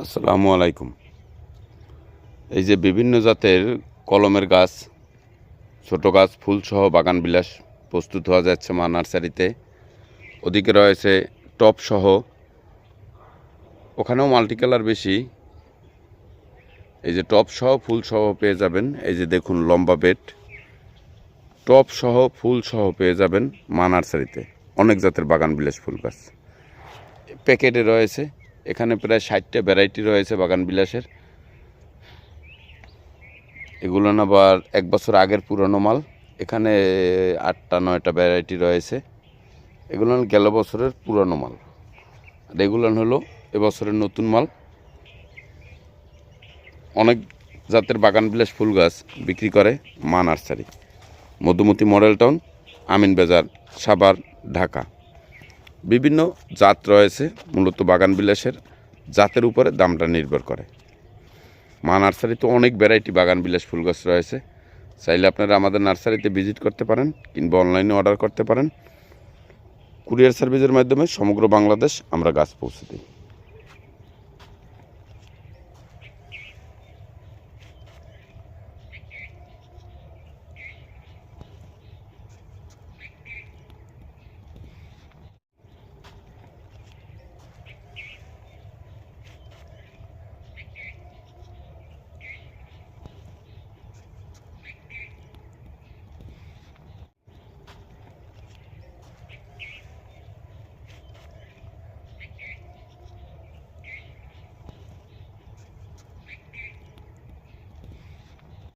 আসসালামু আলাইকুম। এই যে বিভিন্ন জাতের কলমের গাছ, ছোট গাছ, ফুলসহ বাগান বিলাস প্রস্তুত হওয়া যাচ্ছে মা নার্সারিতে। ওদিকে রয়েছে টপ সহ। ওখানেও মাল্টিকালার বেশি। এই যে টপ সহ ফুল সহ পেয়ে যাবেন। এই যে দেখুন লম্বা বেড। টপ সহ ফুল সহ পেয়ে যাবেন মা নার্সারিতে। অনেক জাতের বাগান বিলাস ফুল গাছ। প্যাকেটে রয়েছে এখানে প্রায় ষাটটা ভ্যারাইটি রয়েছে বাগান বিলাসের। এগুলো আবার এক বছর আগের পুরনো মাল। এখানে আটটা, নয়টা ভ্যারাইটি রয়েছে। এগুলো গেল বছরের পুরনো মাল। আর এগুলো হলো এবছরের নতুন মাল। অনেক জাতের বাগান বিলাস ফুল গাছ বিক্রি করে মা nursery. Madhumati model town, Amin Bazar, Savar, Dhaka. বিভিন্ন জাত রয়েছে, মূলত বাগান বিলাসের, জাতের উপরে দামটা নির্ভর করে। মা নার্সারিতে অনেক ভ্যারাইটি বাগান বিলাস ফুল গাছ রয়েছে। চাইলে আপনারা আমাদের নার্সারিতে ভিজিট করতে পারেন কিংবা অনলাইনে অর্ডার করতে পারেন। কুরিয়ার সার্ভিসের মাধ্যমে সমগ্র বাংলাদেশ আমরা গাছ পৌঁছে দিই